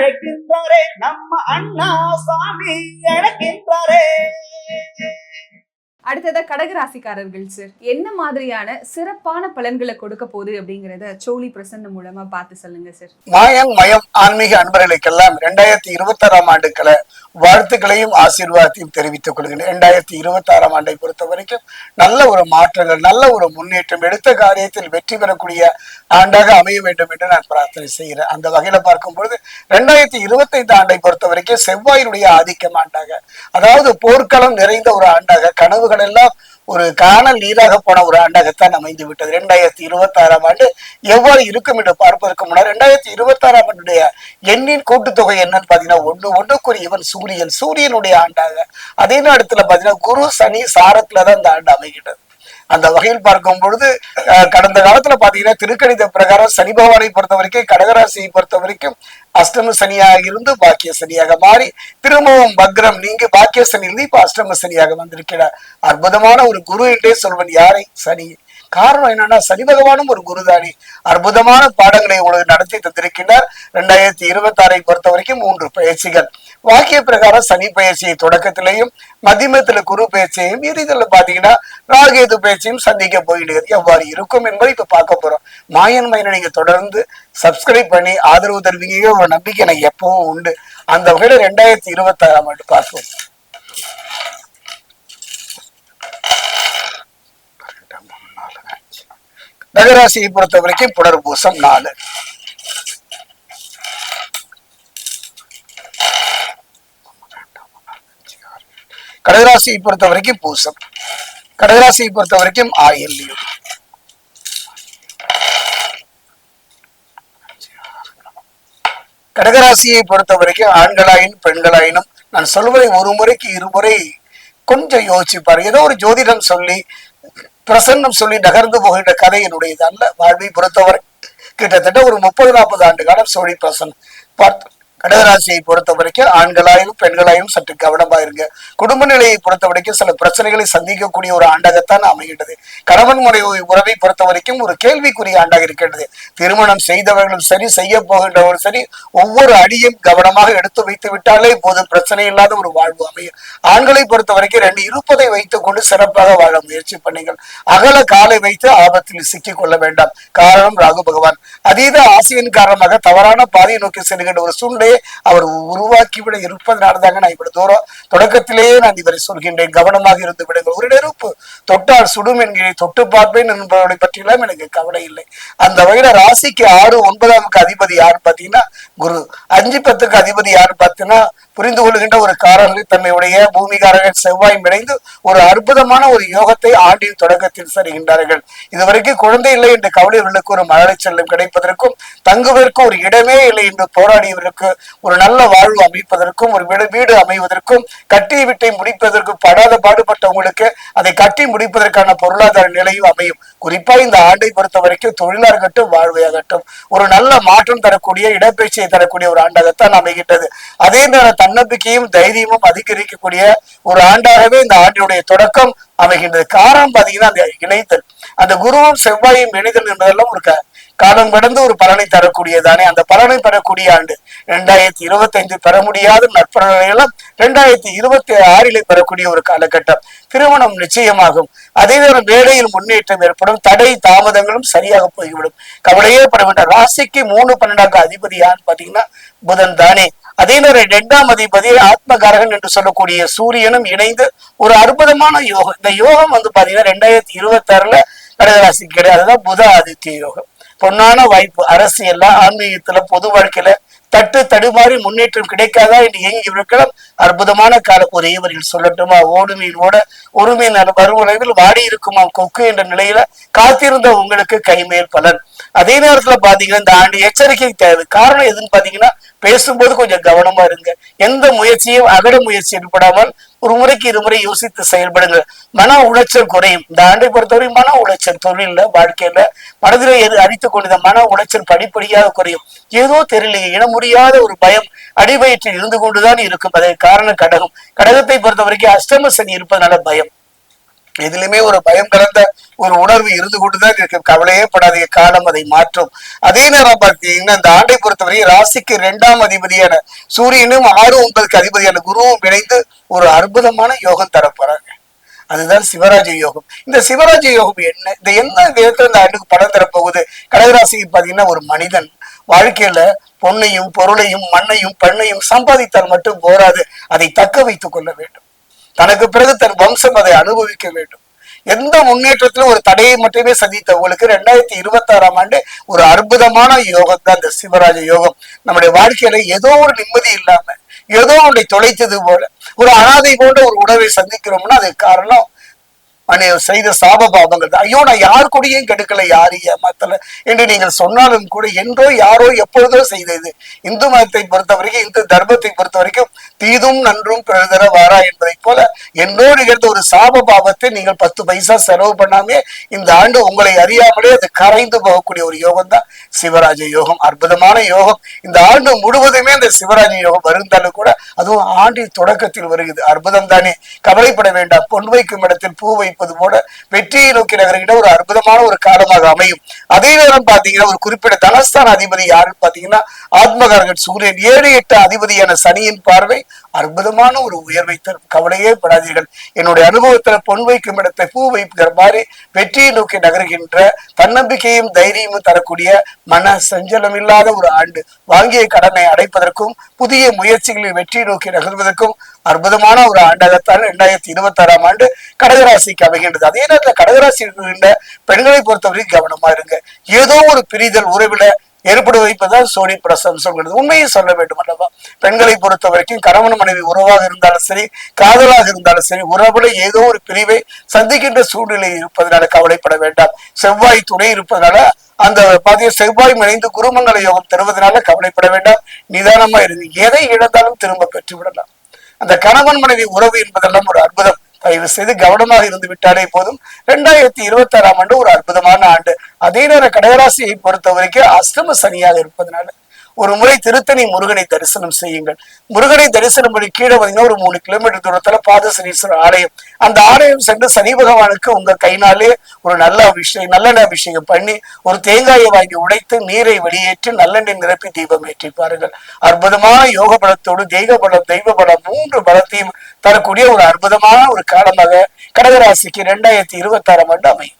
அழைக்கின்றாரே நம்ம அண்ணா சாமி அழைக்கின்றாரே. அடுத்ததா கடகராசிக்காரர்கள் சார் என்ன மாதிரியான சிறப்பான பலன்களை கொடுக்க போகுது அப்படிங்கறத சோழி பிரசன்ன மூலமா பார்த்து சொல்லுங்க சார் மாயம் மயம் ஆன்மீக அன்பர்களுக்கெல்லாம் இரண்டாயிரத்தி இருபத்தி ஆறாம் ஆண்டுக்கள வாழ்த்துக்களையும் ஆசீர்வாதத்தையும் தெரிவித்துக் கொள்கிறேன். இரண்டாயிரத்தி இருபத்தி ஆறாம் ஆண்டை பொறுத்த வரைக்கும் நல்ல ஒரு மாற்றங்கள் நல்ல ஒரு முன்னேற்றம் எடுத்த காரியத்தில் வெற்றி பெறக்கூடிய ஆண்டாக அமைய வேண்டும் என்று நான் பிரார்த்தனை செய்கிறேன். அந்த வகையில பார்க்கும் பொழுது இரண்டாயிரத்தி இருபத்தி ஐந்து ஆண்டை பொறுத்த வரைக்கும் செவ்வாயினுடைய ஆதிக்கம் ஆண்டாக அதாவது போர்க்களம் நிறைந்த ஒரு ஆண்டாக கனவுகள் எல்லாம் ஒரு காணல் நீராக போன ஒரு ஆண்டாகத்தான் அமைந்து விட்டது. இரண்டாயிரத்தி இருபத்தி ஆறாம் ஆண்டு எவ்வாறு இருக்கும் என்று பார்ப்பதற்கு முன்னால் இரண்டாயிரத்தி இருபத்தி ஆறாம் ஆண்டுடைய எண்ணின் கூட்டுத்தொகை என்னன்னு பாத்தீங்கன்னா ஒண்ணு ஒண்ணுக்குரிய இவன் சூரியன். சூரியனுடைய ஆண்டாக அதே நேரத்துல பாத்தீங்கன்னா குரு சனி சாரத்துல தான் இந்த ஆண்டு அமைகிறது அந்த வகையில் பார்க்கும் பொழுது கடந்த காலத்துல பாத்தீங்கன்னா திருக்கணித பிரகாரம் சனி பகவானை பொறுத்த வரைக்கும் கடகராசியை பொறுத்த வரைக்கும் அஷ்டம சனியாக இருந்து பாக்கிய சனியாக மாறி திரும்பவும் பக்ரம் நீங்க பாக்கிய சனியிலிருந்து இப்ப அஷ்டம சனியாக வந்திருக்கிறார். அற்புதமான ஒரு குரு என்றே சொல்வன் யாரை? சனி. காரணம் என்னன்னா சனி பகவானும் ஒரு குருதானி அற்புதமான பாடங்களை உங்களுக்கு நடத்தி தந்திருக்கின்றார். ரெண்டாயிரத்தி இருபத்தி ஆறை பொறுத்த வரைக்கும் மூன்று பயிற்சிகள். வாக்கிய பிரகாரம் சனி பயிற்சியை தொடக்கத்திலேயும் மத்தியமத்துல குரு பயிற்சியையும் இறுதியில் பாத்தீங்கன்னா ராகேது பயிற்சியும் சந்திக்க போயிடுகிறது எவ்வாறு இருக்கும் என்பதை இப்ப பார்க்க போறோம். மாயன் மயனை நீங்க தொடர்ந்து சப்ஸ்கிரைப் பண்ணி ஆதரவு தருவீங்க. ஒரு நம்பிக்கை எனக்கு எப்பவும் உண்டு. அந்த வகையில ரெண்டாயிரத்தி இருபத்தி ஆறாம் ஆண்டு பார்ப்போம். நகராசியை பொறுத்த வரைக்கும் புனர்பூசம் நாலு. கடகராசியை பொறுத்த வரைக்கும் பூசம். கடகராசியை பொறுத்த வரைக்கும் ஆயில்யம் கடகராசியை பொறுத்த வரைக்கும் ஆண்களாயினும் பெண்களாயினும் நான் சொல்வதை ஒரு முறைக்கு இருமுறை கொஞ்சம் யோசிப்பார். ஏதோ ஒரு ஜோதிடம் சொல்லி பிரசன்னம் சொல்லி நகர்ந்து போகின்ற கதை என்னுடையது அல்ல. வாழ்வை பொறுத்தவரை கிட்டத்தட்ட ஒரு முப்பது நாற்பது ஆண்டு காலம் சோழி பிரசன் பார்த்து கடகராசியை பொறுத்த வரைக்கும் ஆண்களாயும் பெண்களாயும் சற்று கவனமா இருங்க. குடும்ப நிலையை பொறுத்த வரைக்கும் சில பிரச்சனைகளை சந்திக்கக்கூடிய ஒரு ஆண்டாகத்தான் அமைகின்றது. கணவன் முறை உறவை பொறுத்த வரைக்கும் ஒரு கேள்விக்குரிய ஆண்டாக இருக்கின்றது. திருமணம் செய்தவர்களும் சரி செய்ய போகின்றவர்களும் சரி ஒவ்வொரு அடியும் கவனமாக எடுத்து வைத்து விட்டாலே போதும். பிரச்சனை இல்லாத ஒரு வாழ்வு அமையும். ஆண்களை பொறுத்த வரைக்கும் ரெண்டு இருப்பதை வைத்துக் கொண்டு சிறப்பாக வாழ முயற்சி பண்ணுங்கள். அகல காலை வைத்து ஆபத்தில் சிக்கிக் கொள்ள வேண்டாம். காரணம் ராகு பகவான். அதீத ஆசையின் காரணமாக தவறான பாதையை நோக்கி செல்கின்ற ஒரு சூழ்நிலையை அவர் உருவாக்கிவிட இருப்பதனால தாங்க நான் இவ்வளவு தூரம் தொடக்கத்திலேயே நான் இவரை சொல்கின்றேன். கவனமாக இருந்து விடுங்கள். ஒரு நெருப்பு தொட்டால் சுடும் என்கிறேன் தொட்டு பார்ப்பேன் என்பவர்களை பற்றியெல்லாம் எனக்கு கவலை இல்லை. அந்த வகையில ராசிக்கு ஆறு ஒன்பதாமுக்கு அதிபதி யாருன்னு பாத்தீங்கன்னா குரு. அஞ்சு பத்துக்கு அதிபதி யாருன்னு பார்த்தீங்கன்னா புரிந்து கொள்கின்ற ஒரு காரர்கள் தன்மையுடைய பூமிகாரர்கள் செவ்வாய் இணைந்து ஒரு அற்புதமான ஒரு யோகத்தை ஆண்டின் தொடக்கத்தில் சரிகின்றார்கள். இதுவரைக்கும் குழந்தை இல்லை என்று கவலையவர்களுக்கு ஒரு மழலை செல்லும் கிடைப்பதற்கும் தங்குவதற்கு ஒரு இடமே இல்லை என்று போராடியவர்களுக்கு ஒரு நல்ல வாழ்வு அமைப்பதற்கும் ஒரு வீடு வீடு அமைவதற்கும் கட்டி வீட்டை முடிப்பதற்கும் படாத பாடுபட்டவங்களுக்கு அதை கட்டி முடிப்பதற்கான பொருளாதார நிலையும் அமையும். குறிப்பா இந்த ஆண்டை பொறுத்த வரைக்கும் தொழிலாகட்டும் வாழ்வையாகட்டும் ஒரு நல்ல மாற்றம் தரக்கூடிய இடப்பெயர்ச்சியை தரக்கூடிய ஒரு ஆண்டாகத்தான் அமைகின்றது. அதே நேரம் தன்னம்பிக்கையும் தைரியமும் அதிகரிக்கக்கூடிய ஒரு ஆண்டாகவே இந்த ஆண்டினுடைய தொடக்கம் அமைகின்றது. காரணம் பாத்தீங்கன்னா அந்த இணைத்தல். அந்த குருவும் செவ்வாயும் இணைதல் என்பதெல்லாம் ஒரு க- காலம் கடந்து ஒரு பலனை தரக்கூடியதானே. அந்த பலனை பெறக்கூடிய ஆண்டு ரெண்டாயிரத்தி இருபத்தி ஐந்து பெற முடியாத நற்பலனையெல்லாம் ரெண்டாயிரத்தி இருபத்தி ஆறிலே பெறக்கூடிய ஒரு காலகட்டம். திருமணம் நிச்சயமாகும். அதே நேரம் வேலையில் முன்னேற்றம் ஏற்படும். தடை தாமதங்களும் சரியாக போய்விடும். கவலையே பட வேண்டாம் ராசிக்கு மூணு பன்னெண்டாங்க அதிபதி யாருன்னு பாத்தீங்கன்னா புதன் தானே. அதே நேரம் இரண்டாம் அதிபதி ஆத்மகாரகன் என்று சொல்லக்கூடிய சூரியனும் இணைந்து ஒரு அற்புதமான யோகம். இந்த யோகம் வந்து பாத்தீங்கன்னா ரெண்டாயிரத்தி இருபத்தி ஆறுல கடகராசிக்கு கிடையாது. அதுதான் புத ஆதித்ய யோகம். பொன்னான வாய்ப்பு. அரசியல்ல ஆன்மீகத்துல பொது வாழ்க்கையில தட்டு தடுமாறி முன்னேற்றம் கிடைக்காதா என்று இயங்கி இருக்கலாம் அற்புதமான காலம் ஒரே சொல்லட்டுமா? ஓடுமீன் ஓட ஒரு மீன் வாடி இருக்குமா? கொக்கு என்ற நிலையில காத்திருந்த உங்களுக்கு கைமேல் பலன். அதே நேரத்துல பாத்தீங்கன்னா இந்த ஆண்டு எச்சரிக்கை தேவை. காரணம் எதுன்னு பாத்தீங்கன்னா பேசும்போது கொஞ்சம் கவனமா இருங்க. எந்த முயற்சியும் அகட முயற்சி ஏற்படாமல் ஒரு முறைக்கு இருமுறை யோசித்து செயல்படுங்க மன உளைச்சல் குறையும். இந்த ஆண்டை பொறுத்தவரை மன உளைச்சல் தொழில வாழ்க்கையில மனதில் எது அடித்துக் கொண்ட மன உளைச்சல் படிப்படியாக குறையும். ஏதோ தெரியலையே இன முடியாத ஒரு பயம் அடிவயிற்றில் இருந்து கொண்டுதான் இருக்கும். அதற்கு காரணம் கடகம். கடகத்தை பொறுத்த வரைக்கும் அஷ்டம சனி இருப்பதனால பயம். எதுலையுமே ஒரு பயம் கலந்த ஒரு உணர்வு இருந்து கொண்டுதான் இருக்கு கவலையே படாதீங்க காலம் அதை மாற்றும். அதே நேரம் பார்த்தீங்கன்னா இந்த ஆண்டை பொறுத்தவரை ராசிக்கு இரண்டாம் அதிபதியான சூரியனும் ஆறு ஒன்பதுக்கு அதிபதியான குருவும் இணைந்து ஒரு அற்புதமான யோகம் தரப்போறாங்க. அதுதான் சிவராஜ யோகம். இந்த சிவராஜ யோகம் என்ன? இந்த எந்த விதத்துல இந்த ஆண்டுக்கு படம் தரப்போகுது? கடகராசிக்கு பாத்தீங்கன்னா ஒரு மனிதன். வாழ்க்கையில பொன்னையும் பொருளையும் மண்ணையும் பெண்ணையும் சம்பாதித்தால் மட்டும் போராது. அதை தக்க வைத்துக் கொள்ள வேண்டும். தனக்கு பிறகு தன் வம்சம் அதை அனுபவிக்க வேண்டும். எந்த முன்னேற்றத்திலும் ஒரு தடையை மட்டுமே சந்தித்தவங்களுக்கு ரெண்டாயிரத்தி இருபத்தி ஆறாம் ஆண்டு ஒரு அற்புதமான யோகம் தான். இந்த சிவராஜ யோகம் நம்முடைய வாழ்க்கையில ஏதோ ஒரு நிம்மதி இல்லாம ஏதோ ஒன்றை தொலைத்தது போல ஒரு அனாதை போன்ற ஒரு உணவை சந்திக்கிறோம்னா அதுக்கு காரணம் செய்த சாப பாவங்கள். தான். ஐயோ நான் யார் கூடயும் கெடுக்கல யார் ஏமாத்தல என்று நீங்கள் சொன்னாலும் கூட என்றோ யாரோ எப்பொழுதோ செய்தது. இந்து மதத்தை பொறுத்த வரைக்கும் இந்து தர்மத்தை பொறுத்த வரைக்கும் தீதும் நன்றும் பிறதர வாரா என்பதை போல என்னோ நிகழ்ந்த ஒரு சாப பாவத்தை நீங்கள் பத்து பைசா செலவு பண்ணாமே இந்த ஆண்டு உங்களை அறியாமலே அது கரைந்து போகக்கூடிய ஒரு யோகம் தான் சிவராஜ யோகம் அற்புதமான யோகம். இந்த ஆண்டு முழுவதுமே இந்த சிவராஜ யோகம் வருந்தாலும் கூட அதுவும் ஆண்டின் தொடக்கத்தில் வருகிறது. அற்புதம் தானே கவலைப்பட வேண்டாம். பொன் வைக்கும் இடத்தில் பூ இருப்பது போல வெற்றியை நோக்கி நகர்கிற ஒரு அற்புதமான ஒரு காலமாக அமையும். அதே நேரம் பாத்தீங்கன்னா ஒரு குறிப்பிட்ட தனஸ்தான அதிபதி யாருன்னு பாத்தீங்கன்னா ஆத்மகாரகன் சூரியன். ஏழு எட்டு அதிபதியான சனியின் பார்வை அற்புதமான ஒரு உயர்வை தரும். கவலையே படாதீர்கள். என்னுடைய அனுபவத்துல பொன் வைக்கும் இடத்தை பூ வைக்கிற மாதிரி வெற்றியை நோக்கி நகர்கின்ற தன்னம்பிக்கையும் தைரியமும் தரக்கூடிய மன சஞ்சலம் இல்லாத ஒரு ஆண்டு. வாங்கிய கடனை அடைப்பதற்கும் புதிய முயற்சிகளில் வெற்றி நோக்கி நகர்வதற்கும் அற்புதமான ஒரு ஆண்டாகத்தான் இரண்டாயிரத்தி இருபத்தி ஆறாம் ஆண்டு கடகராசிக்கு அமைகின்றது. அதே நேரத்தில் கடகராசி இருக்கின்ற பெண்களை பொறுத்தவரைக்கும் கவனமா இருங்க. ஏதோ ஒரு பிரிதல் உறவுல ஏற்பட வைப்பதால் சோனி பிரசம் சொல்கிறது உண்மையை சொல்ல வேண்டும் அல்லவா? பெண்களை பொறுத்த வரைக்கும் கணவன் மனைவி உறவாக இருந்தாலும் சரி காதலாக இருந்தாலும் சரி உறவுல ஏதோ ஒரு பிரிவை சந்திக்கின்ற சூழ்நிலை இருப்பதனால கவலைப்பட வேண்டாம். செவ்வாய் துணை இருப்பதனால அந்த பாதிய செவ்வாய் மறைந்து குருமங்கல யோகம் தருவதனால கவலைப்பட வேண்டாம். நிதானமா இருந்து எதை இழந்தாலும் திரும்ப பெற்று விடலாம் அந்த கணவன் மனைவி உறவு என்பதெல்லாம் ஒரு அற்புதம். தயவு செய்து கவனமாக இருந்து விட்டாலே போதும். ரெண்டாயிரத்தி இருபத்தி ஆறாம் ஆண்டு ஒரு அற்புதமான ஆண்டு. அதே நேரம் கடகராசியை பொறுத்த வரைக்கும் அஷ்டம சனியாக இருப்பதனால ஒரு முறை திருத்தணி முருகனை தரிசனம் செய்யுங்கள். முருகனை தரிசனம் பண்ணி கீழே வந்தீங்கன்னா ஒரு மூணு கிலோமீட்டர் தூரத்துல பாதசனீஸ்வரர் ஆலயம். அந்த ஆலயம் சென்று சனி பகவானுக்கு உங்க கைனாலே ஒரு நல்ல அபிஷேகம் நல்லெண்ணெய் அபிஷேகம் பண்ணி ஒரு தேங்காயை வாங்கி உடைத்து நீரை வெளியேற்றி நல்லெண்ணெய் நிரப்பி தீபம் ஏற்றி பாருங்கள் அற்புதமான யோக பலத்தோடு தெய்வ பலம் தெய்வ பலம் மூன்று பலத்தையும் தரக்கூடிய ஒரு அற்புதமான ஒரு காலமாக கடகராசிக்கு இரண்டாயிரத்தி இருபத்தி ஆறாம் ஆண்டு அமையும்.